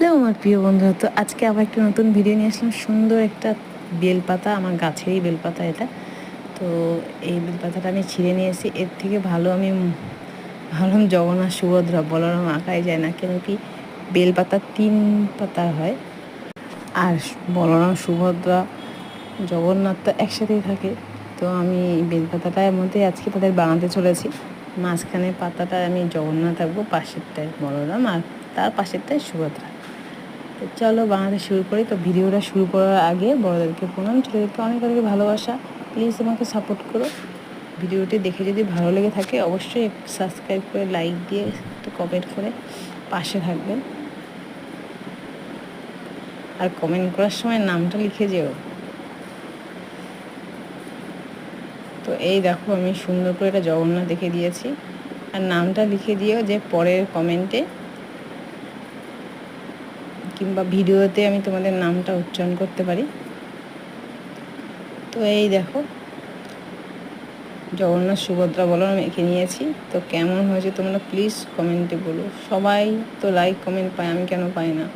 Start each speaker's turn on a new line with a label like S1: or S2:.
S1: Hello আমার প্রিয় বন্ধুরা, তো আজকে আবার একটা নতুন ভিডিও নিয়ে আসলাম। সুন্দর একটা বেলপাতা, আমার গাছেরই বেলপাতা এটা। তো এই বেলপাতাটা আমি ছিঁড়ে নিয়ে এসেছি এর থেকে ভালো আমি ভাবলাম জগন্নাথ সুভদ্রা, বলরাম আঁকাই যায় না কেন কি বেলপাতা তিন পাতা হয়। আর বলরাম সুভদ্রা, জগন্নাথ তো একসাথেই থাকে। তো আমি বেলপাতাটার মধ্যে আজকে তাদের বানাতে চলেছি। মাঝখানে পাতাটা আমি জগন্নাথ থাকব পাশেরটায় বলরাম আর তার পাশেরটায় সুভদ্রা। তো চলো বানাতে শুরু করি। তো ভিডিওটা শুরু করার আগে বড়দেরকে প্রণাম। ছোটোদেরকে অনেক অনেক ভালোবাসা। প্লিজ আমাকে সাপোর্ট করো। ভিডিওটি দেখে যদি ভালো লেগে থাকে, অবশ্যই সাবস্ক্রাইব করে লাইক দিয়ে একটু কমেন্ট করে পাশে থাকবেন। আর কমেন্ট করার সময় নামটা লিখে যেও। তো এই দেখো আমি সুন্দর করে এটা জগন্নাথ দেখে দিয়েছি। আর নামটা লিখে দিও যে পরের কমেন্টে কিংবা ভিডিওতে আমি তোমাদের নামটা উচ্চারণ করতে পারি। তো এই দেখো, জগন্নাথ সুভদ্রা বলো, আমি এঁকে নিয়েছি। তো কেমন হয়েছে তোমরা প্লিজ কমেন্টে বলো। সবাই তো লাইক কমেন্ট পায়, আমি কেন পাই না?